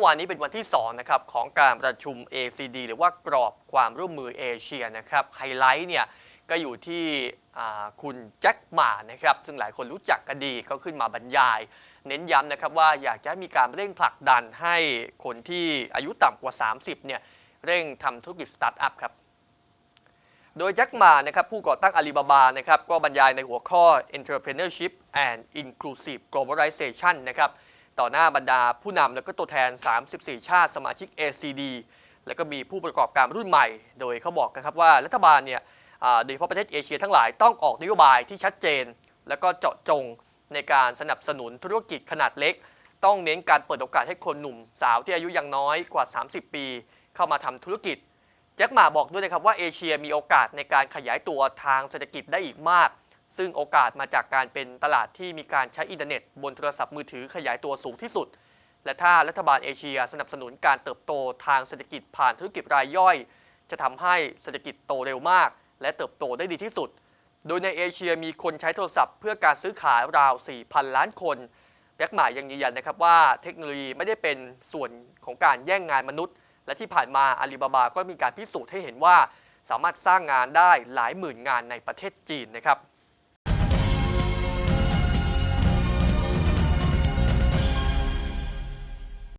มื่อวานนี้เป็นวันที่2นะครับของการประชุม ACD หรือว่ากรอบความร่วมมือเอเชียนะครับไฮไลท์เนี่ยก็อยู่ที่คุณแจ็คหมานะครับซึ่งหลายคนรู้จักกันดีก็ขึ้นมาบรรยาย เน้นย้ำนะครับว่าอยากจะมีการเร่งผลักดันให้คนที่อายุต่ำกว่า 30เนี่ยเร่งทำธุรกิจสตาร์ทอัพครับโดยแจ็คหมานะครับผู้ก่อตั้งอาลีบาบานะครับก็บรรยายในหัวข้อ entrepreneurship and inclusive globalization นะครับ ต่อหน้าบรรดาผู้นำและก็ตัวแทน 34 ชาติสมาชิก ACD แล้วก็มีผู้ประกอบการรุ่นใหม่ โดยเขาบอกกันครับว่ารัฐบาลเนี่ยโดยเฉพาะประเทศเอเชียทั้งหลายต้องออกนโยบายที่ชัดเจน แล้วก็เจาะจงในการสนับสนุนธุรกิจขนาดเล็ก ต้องเน้นการเปิดโอกาสให้คนหนุ่มสาวที่อายุยังน้อยกว่า 30 ปี เข้ามาทำธุรกิจแจ็คหมาบอกด้วยนะครับว่าเอเชียมีโอกาสในการขยายตัวทางเศรษฐกิจได้อีกมาก ซึ่งโอกาสมาจากการเป็นตลาดที่มีการใช้อินเทอร์เน็ต บนโทรศัพท์มือถือขยายตัวสูงที่สุด และถ้ารัฐบาลเอเชียสนับสนุนการเติบโตทางเศรษฐกิจผ่านธุรกิจรายย่อย จะทำให้เศรษฐกิจโตเร็วมาก และเติบโตได้ดีที่สุด โดยในเอเชียมีคนใช้โทรศัพท์เพื่อการซื้อขายราว 4,000 ล้านคนแบ็กหมายังยืนยันนะครับว่าเทคโนโลยีไม่ได้เป็นส่วนของการแย่งงานมนุษย์ และที่ผ่านมาอาลีบาบาก็มีการพิสูจน์ให้เห็นว่า สามารถสร้างงานได้หลายหมื่นงานในประเทศจีนนะครับ